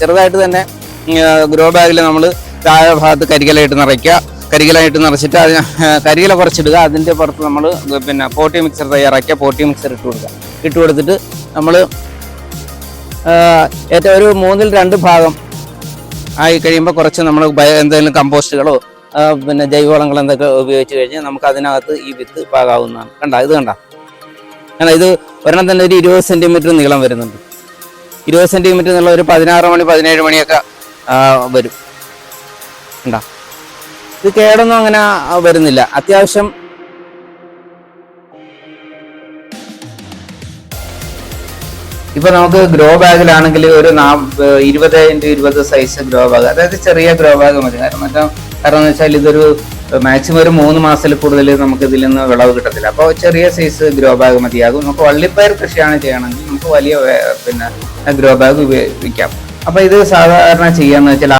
ചെറുതായിട്ട് തന്നെ ഗ്രോ ബാഗിൽ നമ്മൾ താഴെ ഭാഗത്ത് കരികലായിട്ട് നിറയ്ക്കുക. കരികലായിട്ട് നിറച്ചിട്ട് അതിന് കരികല കുറച്ചിടുക. അതിന്റെ പുറത്ത് നമ്മൾ പിന്നെ പോട്ടി മിക്സർ തയ്യാറാക്കിയ പോട്ടി മിക്സർ ഇട്ട് കൊടുക്കുക. ഇട്ട് കൊടുത്തിട്ട് നമ്മൾ ഏറ്റവും ഒരു മൂന്നിൽ രണ്ട് ഭാഗം ആയി കഴിയുമ്പോൾ കുറച്ച് നമ്മൾ എന്തെങ്കിലും കമ്പോസ്റ്റുകളോ പിന്നെ ജൈവവളങ്ങൾ എന്തൊക്കെ ഉപയോഗിച്ച് കഴിഞ്ഞാൽ നമുക്ക് അതിനകത്ത് ഈ വിത്ത് പാകാവുന്നതാണ്. കണ്ട? ഇത് കണ്ട? കണ്ട? ഇത് ഒരെണ്ണം തന്നെ ഒരു ഇരുപത് സെന്റിമീറ്റർ നീളം വരുന്നുണ്ട്. ഇരുപത് സെന്റിമീറ്റർ എന്നുള്ള ഒരു പതിനാറ് മണി പതിനേഴ് മണിയൊക്കെ വരും. ഉണ്ടോ ഇത് കേടൊന്നും അങ്ങനെ വരുന്നില്ല. അത്യാവശ്യം ഇപ്പൊ നമുക്ക് ഗ്രോ ബാഗിലാണെങ്കിൽ ഒരു ഇരുപത് ഇന്റു ഇരുപത് സൈസ് ഗ്രോ ബാഗ്. അതായത് ചെറിയ ഗ്രോ ബാഗ് മതി. കാരണം മറ്റേ കാരണം എന്ന് വെച്ചാൽ ഇതൊരു മാക്സിമം ഒരു മൂന്ന് മാസത്തിൽ കൂടുതൽ നമുക്ക് ഇതിൽ നിന്ന് വിളവ് കിട്ടത്തില്ല. അപ്പോൾ ചെറിയ സൈസ് ഗ്രോ ബാഗ് മതിയാകും. നമുക്ക് വള്ളിപ്പയർ കൃഷിയാണ് ചെയ്യണമെങ്കിൽ നമുക്ക് വലിയ പിന്നെ ഗ്രോ ബാഗ് ഉപയോഗിക്കാം. അപ്പൊ ഇത് സാധാരണ ചെയ്യാന്ന് വെച്ചാൽ